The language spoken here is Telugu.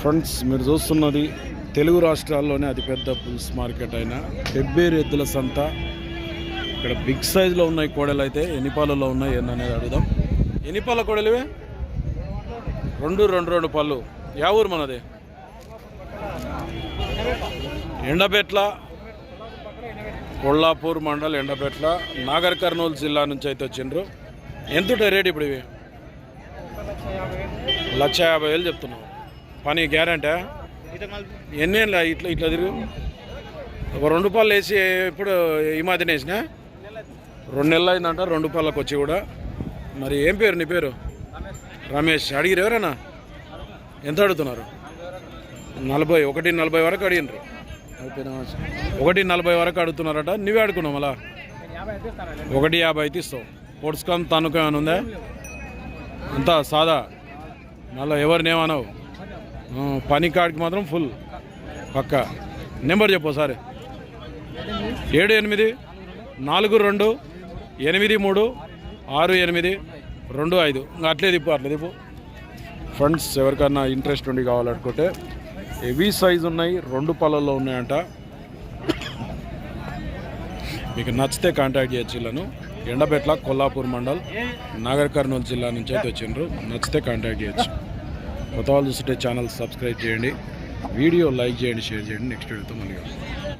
ఫ్రెండ్స్ మీరు చూస్తున్నది తెలుగు రాష్ట్రాల్లోనే అతిపెద్ద పుల్స్ మార్కెట్ అయిన. పెబ్బేరు ఎద్దుల సంత. ఇక్కడ బిగ్ సైజులో ఉన్నాయి కోడలు అయితే ఎనిపాలలో ఉన్నాయి ఏంది అనేది అడుగుదాం ఎనిపాల కోడలివే రెండు రెండు రెండు పళ్ళు యా ఊరు మనది? ఎండబెట్ల కొల్లాపూర్ మండల్ ఎండబెట్ల నాగర్ కర్నూలు జిల్లా నుంచి అయితే వచ్చిండ్రు. ఎంత రేట్ ఇప్పుడు ఇవి? లక్ష యాభై వేలు చెప్తున్నాం. పని గ్యారంటీ. ఎన్ని ఏళ్ళ ఇట్లా ఇట్లా తిరుగు? ఒక రెండు పళ్ళు వేసి ఇప్పుడు ఈ మధ్యన వేసిన? రెండు నెలలు అయిందంట రెండు పళ్ళకి వచ్చి కూడా. మరి ఏం పేరు నీ పేరు? రమేష్. అడిగిరు ఎవరన్నా? ఎంత అడుగుతున్నారు? నలభై ఒకటి నలభై వరకు అడిగినారు ఒకటి నలభై వరకు అడుగుతున్నారట నువ్వే అడుగున్నావు మళ్ళా? ఒకటి యాభై అయితే ఇస్తావు పొడుచుకొని తనుక అని ఉందా? అంతా సాదా? మళ్ళీ ఎవరినేమనవు పని కార్డ్కి మాత్రం ఫుల్ పక్క. నెంబర్ చెప్పు సార్ ఏడు ఎనిమిది నాలుగు రెండు ఎనిమిది మూడు ఆరు ఎనిమిది రెండు ఐదు. ఇంకా అట్లే తిప్పు అట్లే తిప్పు. ఫ్రెండ్స్ ఎవరికన్నా ఇంట్రెస్ట్ ఉండి కావాలనుకుంటే హెవీ సైజ్ ఉన్నాయి రెండు పళ్ళల్లో ఉన్నాయంట. మీకు నచ్చితే కాంటాక్ట్ చేయొచ్చు వీళ్ళను ఎండబెట్ల కొల్లాపూర్ మండల్ నాగర్ కర్నూలు జిల్లా నుంచి అయితే వచ్చిండ్రు. నచ్చితే కాంటాక్ట్ చేయొచ్చు. కొత్త వాళ్ళు చూస్తుంటే ఛానల్ సబ్స్క్రైబ్ చేయండి. వీడియో లైక్ చేయండి షేర్ చేయండి. నెక్స్ట్ వీడియోతో మళ్ళీ